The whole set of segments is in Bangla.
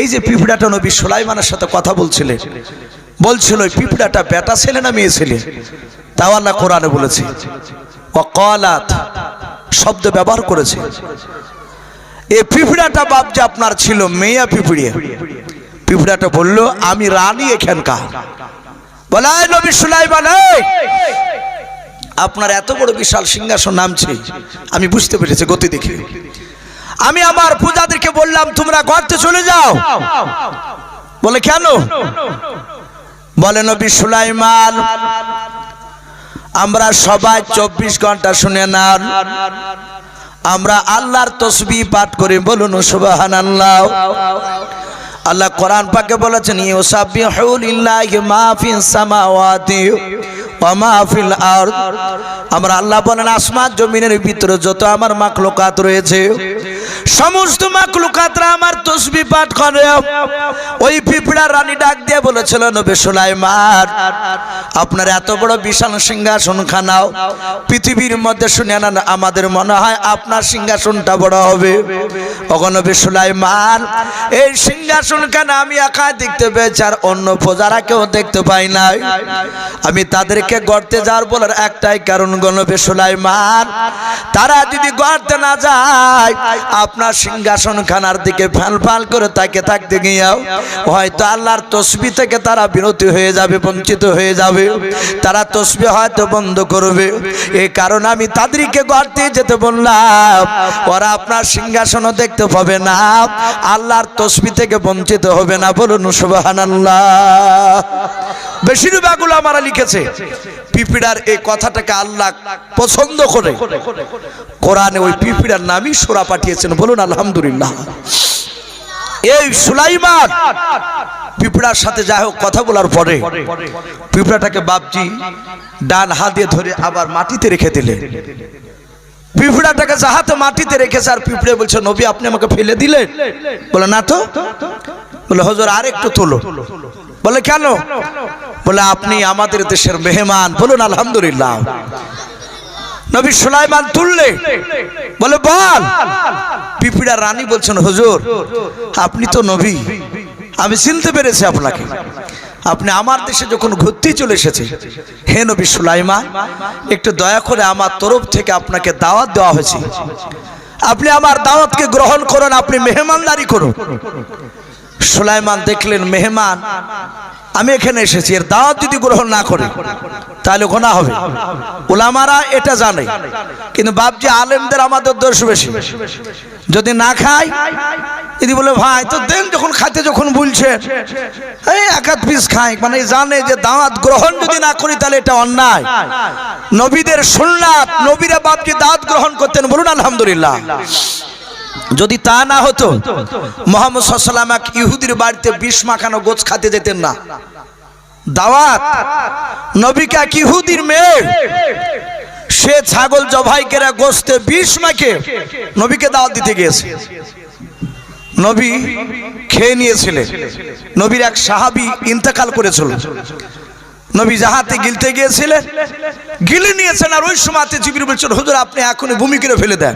এই যে পিঁপড়াটা নবী সুলাইমানের সাথে কথা বলছিলেন, বলছিল, ওই পিঁপড়াটা বেটা ছেলে না মেয়ে ছেলে? তাও আল্লাহ কোরআনে বলেছে শব্দ ব্যবহার করেছে। এ পিঁপড়াটা যে আপনার ছিল, মেয়া পিঁপড়িয়া পিঁপড়াটা বলল, আমি রানী এখানকার। বলে "এই নবী সুলাইমান আপনার এত বড় বিশাল সিংহাসন নামছে, আমি বুঝতে পেরেছি, গতি দেখে। আমি আমার পূজাদেরকে বললাম, তোমরা গর্তে চলে যাও। বলে, কেন? বলে, নবী সুলাইমান, আমরা সবাই চব্বিশ ঘণ্টা শুনে নেন। আমরা আল্লাহর তসবি পাঠ করি। বলুন সুবাহান আল্লাহ আল্লাহ কোরআন পাকে বলেছেন আমরা আল্লাহ বলেন, আসমান জমিনের ভিতরে যত আমার মাখলুকাত রয়েছে সমস্ত মাখলুকাতরা আমার তসবি পাঠ করে। ওই পিঁপড়া রানী ডাক দিয়ে বলেছিল, নবী সুলাইমান, আপনার এত বড় বিশাল সিংহাসন খানাও, পৃথিবীর মধ্যে শুনে না আমাদের মনে হয় আপনার সিংহাসনটা বড় হবে। অগনবী সুলাইমান, এই সিংহাসন কেন আমি একা দেখতে পেয়েছি আর অন্য প্রজারা কেউ দেখতে পাই নাই? আমি তাদেরকে গড়তে যাওয়ার বলার একটাই কারণ গণবে সুলাইমান, তারা যদি গড়তে না যায় আপনার সিংহাসন খানার দিকে ফ্যাল ফাল করে তাকে থাকতে গিয়েও, হয়তো আল্লাহর তসবি থেকে তারা বিরতি হয়ে যাবে, বঞ্চিত হয়ে যাবে। তারা তসবি হয়তো বন্ধ করবে। এই কারণে আমি তাদেরকে গড়তে যেতে বললাম, ওরা আপনার সিংহাসনও দেখতে পাবে না, আল্লাহর তসবি থেকে বঞ্চিত হবে না, বলুন সুবহানাল্লাহ। বেশিরভাগ আমারা লিখেছে। পিপিড়ার এই কথাটাকে আল্লাহ পছন্দ করে। কোরআনে ওই পিপিড়ার নামই সোরা পাঠিয়েছেন। বলুন, আলহামদুলিল্লাহ। এই সুলাইমান, পিঁপড়ার সাথে যাই হোক কথা বলার পরে পিঁপড়াটাকে বাপজি ডান হাত দিয়ে ধরে আবার মাটিতে রেখে দিলে পিঁপড়াটাকে যাহাতে মাটিতে রেখেছে আর পিঁপড়ে বলছে, নবী, আপনি আমাকে ফেলে দিলেন? বলে, না তো। বলে, হজর আর একটু তোলো। বলে, কেন? বলে, আপনি আমাদের দেশের মেহমান। বলুন, আলহামদুলিল্লাহ। নবী সুলাইমান তুললে। বলে, বল। পিপিড়া রানী বলছেন, হুজুর, আপনি তো নবী। আমি চিনতে পেরেছি আপনাকে। আপনি আমার দেশে যখন ঘুরতে চলে এসেছে, হে নবী সুলাইমান, একটু দয়া করে আমার তরফ থেকে আপনাকে দাওয়াত দেওয়া হয়েছে। আপনি আমার দাওয়াতকে গ্রহণ করুন, আপনি মেহমানদারি করুন। সুলাইমান দেখলেন, মেহমান, আমি এখানে এসেছি, এর দাওয়াত যদি গ্রহণ না করে, তাহলে গোনা হবে। ওলামারা এটা জানে, কিন্তু বাপজি আলেমদের আমাদের দোষ বেশি। যদি না খাই যদি বলে, ভাই, তো দেন যখন খাইতে যখন বলছে এই এক পিস খাই মানে জানে যে দাওয়াত গ্রহণ যদি না করি তাহলে এটা অন্যায়। নবীদের সুন্নাত, নবীরা বাপজি দাওয়াত গ্রহণ করতেন বলুন, আলহামদুলিল্লাহ। যদি তা না হতো, মোহাম্মদ সাল্লাম এক ইহুদির বাড়িতে বিষ মাখানো গোছ খাতে যেতেন না। দাওয়াত, নবীকে এক ইহুদির মেয়ে, সে ছাগল জবাই করে গোস্তে বিষ মাখে নবীকে দাওয়াত দিতে গিয়েছে। নবী খেয়ে নিয়েছিলেন নবীর এক সাহাবি ইন্তেকাল করেছিল। নবী জাহাতে গিলতে গিয়েছিলেন গিলে নিয়েছেন আর ওই সময়তে জিবির বলছেন, হুজুর, আপনি এখনই ভূমি করে ফেলে দেন।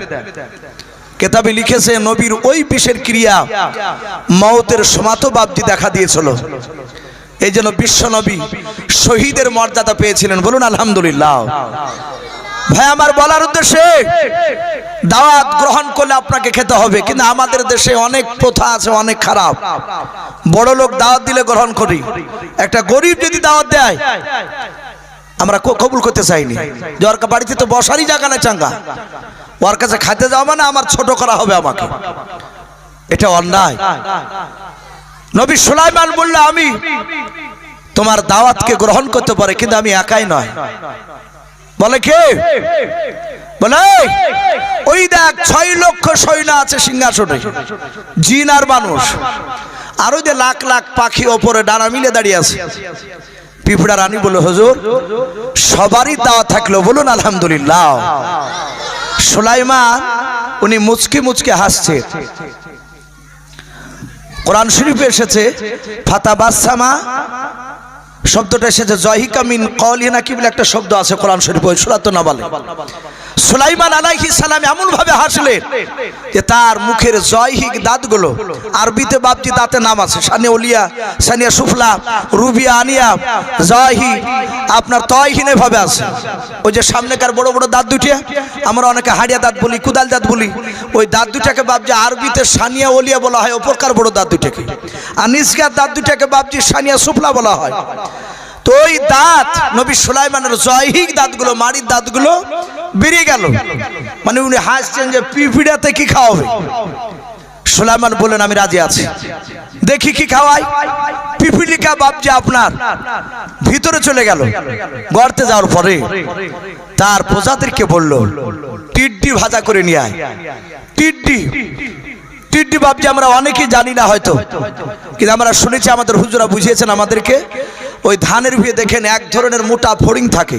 কেতাবে লিখেছে, নবীর ওই বিষের ক্রিয়া মৌতের সমাতবাব্দি দেখা দিয়েছিল। এই জন্য বিশ্ব নবী শহীদের মর্যাদা পেয়েছিলেন, বলুন আলহামদুলিল্লাহ। ভাই, আমার বলার উদ্দেশ্যে দাওয়াত গ্রহণ করলে আপনাকে খেতে হবে, কিন্তু আমাদের দেশে অনেক প্রথা আছে, অনেক খারাপ। বড় লোক দাওয়াত দিলে গ্রহণ করি। একটা গরিব যদি দাওয়াত দেয়, আমরা কবুল করতে চাইনি। যে ওর বাড়িতে তো বসারই জায়গা না চাঙ্গা। ওর কাছে খাইতে যাওয়া মানে আমার ছোট করা হবে আমাকে। এটা অন্যায়। নবী সুলাইমান বলল, আমি তোমার দাওয়াতকে গ্রহণ করতে পারে, কিন্তু আমি একাই নয়। বলে কে? বলে ওই দেখ, ছয় লক্ষ সৈন্য আছে সিংহাসনে। জিন আর মানুষ। আরও যে লাখ লাখ পাখি ওপরে ডানা মিলে দাঁড়িয়ে আছে। পিঁপড়া রানী বলে, হুজুর, সবারই দাওয়া থাকল, বলুন আলহামদুলিল্লাহ। সুলাইমান, উনি মুচকে মুচকে হাসছে। কোরআন শরীফে এসেছে ফাতা বাসামা শব্দটা এসেছে জহিকামিন কলিয়া কলিনা কি বলে একটা শব্দ আছে কোরআন শরীফ, ওই সুরাত না বলে সুলাইমান আলাইহি সালাম এমন ভাবে হাসলেন যে তার মুখের জয়হিক দাঁতগুলো আরবিতে বাপজি দাঁতে নাম আছে। সানিয়া উলিয়া, সানিয়া সুফলা, রুবিয়া আনিয়া, জয়হি, আপনার তয়হীনে ভাবে আছে। ওই যে সামনেকার বড় বড় দাঁত দুটিয়া আমরা অনেকে হাড়িয়া দাঁত বলি, কুদাল দাঁত বলি, ওই দাঁত দুটাকে বাপজি আরবিতে সানিয়া ওলিয়া বলা হয় অপরকার বড় দাঁত দুটাকে আর নিষ্কার দাঁত দুটাকে বাপজি সানিয়া সুফলা বলা হয়। তো ওই দাঁত নবী সুলাইমানের জয়হিক দাঁতগুলো, মাড়ির দাঁতগুলো বেরিয়ে গেল। মানে উনি হাসছেন যে পিপিড়াতে কি খাওয়াবে? সুলাইমান বললেন, আমি রাজি আছি। দেখি কি খাওয়াই। পিপিলিকা বাপজি আপনার, ভিতরে চলে গেল। গড়তে যাওয়ার পরে তার প্রজাদেরকে বলল, টিড্ডি ভাজা করে নিয়ে আয়। টিড্ডি টিড্ডি বাপজি আমরা অনেকেই জানি না হয়তো, কিন্তু আমরা শুনেছি, আমাদের হুজুরা বুঝিয়েছেন আমাদেরকে, ওই ধানের ভিয়ে দেখেন এক ধরনের মোটা ফড়িং থাকে।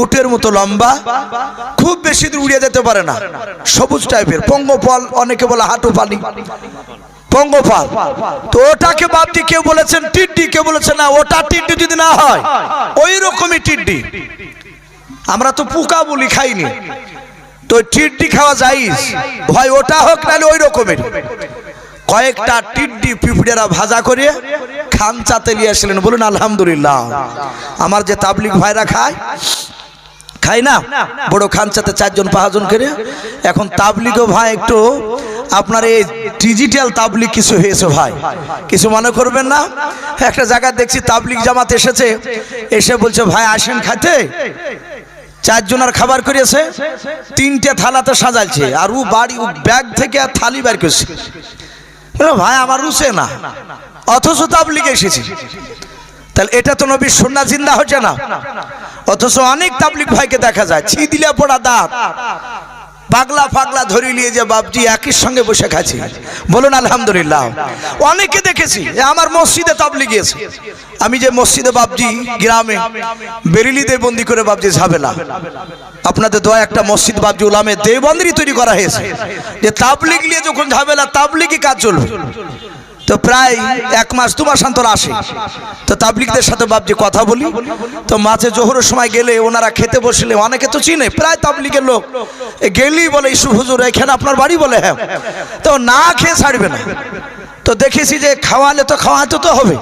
উটের মতো লম্বা, খুব বেশি দূর উড়িয়ে যেতে পারে না। সবুজ টাইপের পঙ্গফল অনেকে বলে হাঁটু পানি পঙ্গফল তো ওটাকে বাপজি কেউ বলেছেন টিড্ডি, কেউ বলেছেন না, ওটা টিড্ডি যদি না হয় ওই রকমই টিড্ডি। আমরা তো পোকা বলি, খাইনি। তো টিড্ডি খাওয়া যায় হয় ওটা হোক, নাহলে ওই রকমের কয়েকটা টিড্ডি পিঁপড়েরা ভাজা করে খামচাতে নিয়ে আসলেন। বলুন, আলহামদুলিল্লাহ। আমার যে তাবলিক ভাইরা খায় খাই না? বড় খান খানচাতে চারজন পাঁচজন করে। এখন তাবলিগও ভাই একটু, আপনার এই ডিজিটাল তাবলিগ কিছু হয়েছে ভাই। কিছু মনে করবেন না? একটা জায়গায় দেখছি তাবলিগ জামাত এসেছে। এসে বলছে, ভাই, আসেন খাতে চারজনের খাবার করিয়েছে। তিনটে থালাতে সাজাইছে। আর ও বাড়ি ব্যাগ থেকে আর থালি বের করছে। ভাই, আমার রুচে না। অথচ তাবলিগে এসেছি। তাহলে এটা তো নবীর সন্না জিন্দা হচ্ছে না। অথচ অনেক তাবলিক ভাইকে দেখা যায়, ছি দিলে পড়া দাঁত। পাগলা ফাগলা ধরে নিয়ে যে বাপজি একই সঙ্গে বসে খাচ্ছি। বলুন, আলহামদুলিল্লাহ। অনেকে দেখেছি, এ আমার মসজিদে তাবলি গিয়েছে। আমি যে মসজিদে বাপজি গ্রামে বেরিলিতে বন্দি করে বাপজি ঝাবেলা আপনাদের দয়া একটা মসজিদ বাপজি উলামে দেবন্দিরই তৈরি করা হয়েছে। যে তাবলিগ নিয়ে যখন ঝামেলা, তাবলিগই কাজ চলবে। তো প্রায় এক মাস, দু মাস অন্তর আসে। তো তাবলিকদের সাথে বাবজি কথা বলি। তো মাঝে জোহরের সময় গেলে ওনারা খেতে বসলে, অনেকে তো চিনে, প্রায় তাবলিকের লোক। গেলেই বলে, ইসু হুজুর, এখানে আপনার বাড়ি বলে হ্যাঁ। তো না খেয়ে ছাড়বে না। তো দেখেছি যে খাওয়ালে তো খাওয়াতে তো হবে।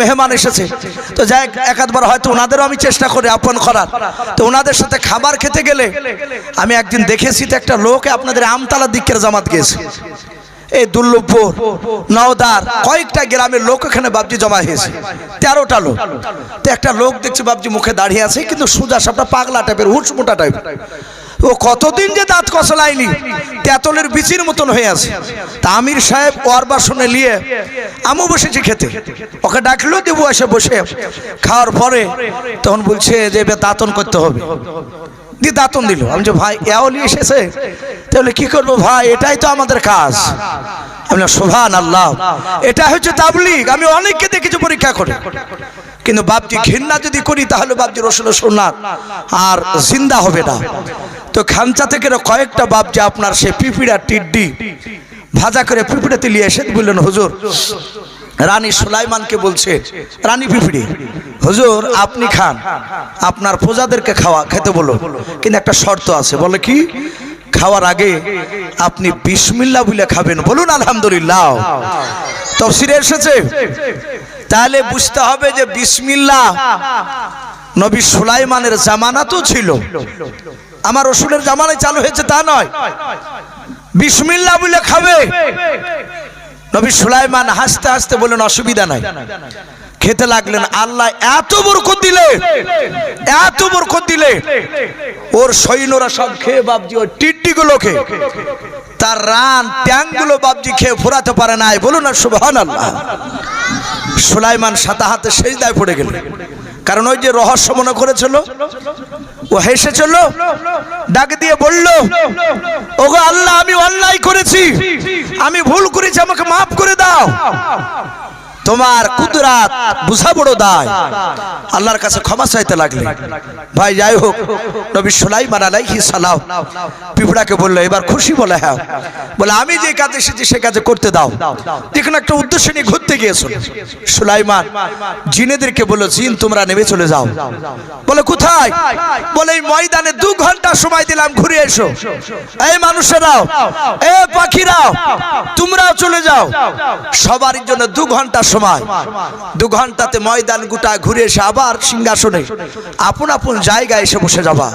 মেহমান এসেছে। তো যাই এক আধবার হয়তো ওনাদেরও আমি চেষ্টা করি আপন করার। তো ওনাদের সাথে খাবার খেতে গেলে, আমি একদিন দেখেছি তো একটা লোক আপনাদের আমতলা দিকের জামাত গিয়েছে। এই দুর্লভপুর, নওদার কয়েকটা গ্রামের লোক এখানে বাবজি জমা হয়েছে। তেরোটা লোক। তো একটা লোক দেখছি বাবজি মুখে দাঁড়িয়ে আছে, কিন্তু সুজা সাপটা পাগলা টাইপের হুটস মোটা টাইপ ও কতদিন যে দাঁত কসলায়নি, তেতলের বিচির মতন হয়ে আছে। তা আমির সাহেব ওর বাসনে নিয়ে আমও বসেছি খেতে। ওকে ডাকলো, দেবো এসে বসে। খাওয়ার পরে তখন বলছে যে দাঁতন করতে হবে। দিয়ে দাঁতন দিল। আমি যে ভাই, এওলি এসেছে। তাহলে কি করব ভাই? এটাই তো আমাদের কাজ। আমি শোভান আল্লাহ এটা হচ্ছে তাবলিগ। আমি অনেককে দেখেছি পরীক্ষা করে। কিন্তু বাপজি ঘৃণা যদি করি, তাহলে বাপজি রসুল সোনার আর জিন্দা হবে না। তো খামচা থেকে কয়েকটা বাপজি আপনার সে পিপিড়া টিড্ডি ভাজা করে পিপিড়াতে নিয়ে এসে বললেন, হুজুর রানী সুলাইমানকে বলছে, রানী পিপিড়ি হুজুর, আপনি খান। আপনার প্রজাদেরকে খাওয়া, খেতে বলো। কিন্তু একটা শর্ত আছে, বলে কি? খাওয়ার আগে আপনি বিসমিল্লা বলে খাবেন। বলুন, আলহামদুলিল্লাহ। তফসিরে এসেছে। তাহলে বুঝতে হবে যে বিসমিল্লা নবী সুলাইমানের জামানা তো ছিল। আমার রসুলের জামানায় চালু হয়েছে তা নয়। বিসমিল্লা বলে খাবে। নবী সুলাইমান হাসতে হাসতে বললেন, অসুবিধা নাই। খেতে লাগলেন, আল্লাহ এত বরকত দিলে, এত বরকত দিলে। ওর সৈন্যরা সব খেয়ে বাবজি ওই গুলো খেয়ে, তার রান ট্যাংগুলো বাবজি খেয়ে ফোরাতে পারে নাই। বলুন না, সুবহানাল্লাহ। সুলাইমান সাতা হাতে সেই দায় পড়ে গেল কারণ ওই যে রহস্য মনে করেছিল? ও হেসে চলো ডাক দিয়ে বলল, ওগো আল্লাহ, আমি অন্যায় করেছি। আমি ভুল করেছি, আমাকে মাফ করে দাও। তোমার কুদরাত বুঝা বড় দায়। আল্লাহর কাছে ক্ষমা চাইতে লাগলে। ভাই, যাই হোক, নবী সুলাইমান আলাইহি সালাম পিঁপড়াকে বলল, এবার খুশি বলে হ্যাঁ। বলে, আমি যে কাজে এসেছি, সে কাজে করতে দাও। যেখানে একটা উদ্দেশ্য নিয়ে ঘুরতে গিয়েছো। সুলাইমান জিনেদেরকে বলল, জিন, তোমরা নেমে চলে যাও। বলে, কোথায়? বলে, এই ময়দানে দু ঘণ্টা সময় দিলাম, ঘুরে এসো। এই মানুষেরাও এ পাখিরাও, তোমরাও চলে যাও। সবার জন্য দু ঘণ্টা সময়। দু ঘন্টাতে ময়দান গুটা ঘুরে এসে আবার সিংহাসনে, আপন আপন জায়গায় এসে বসে যাবা।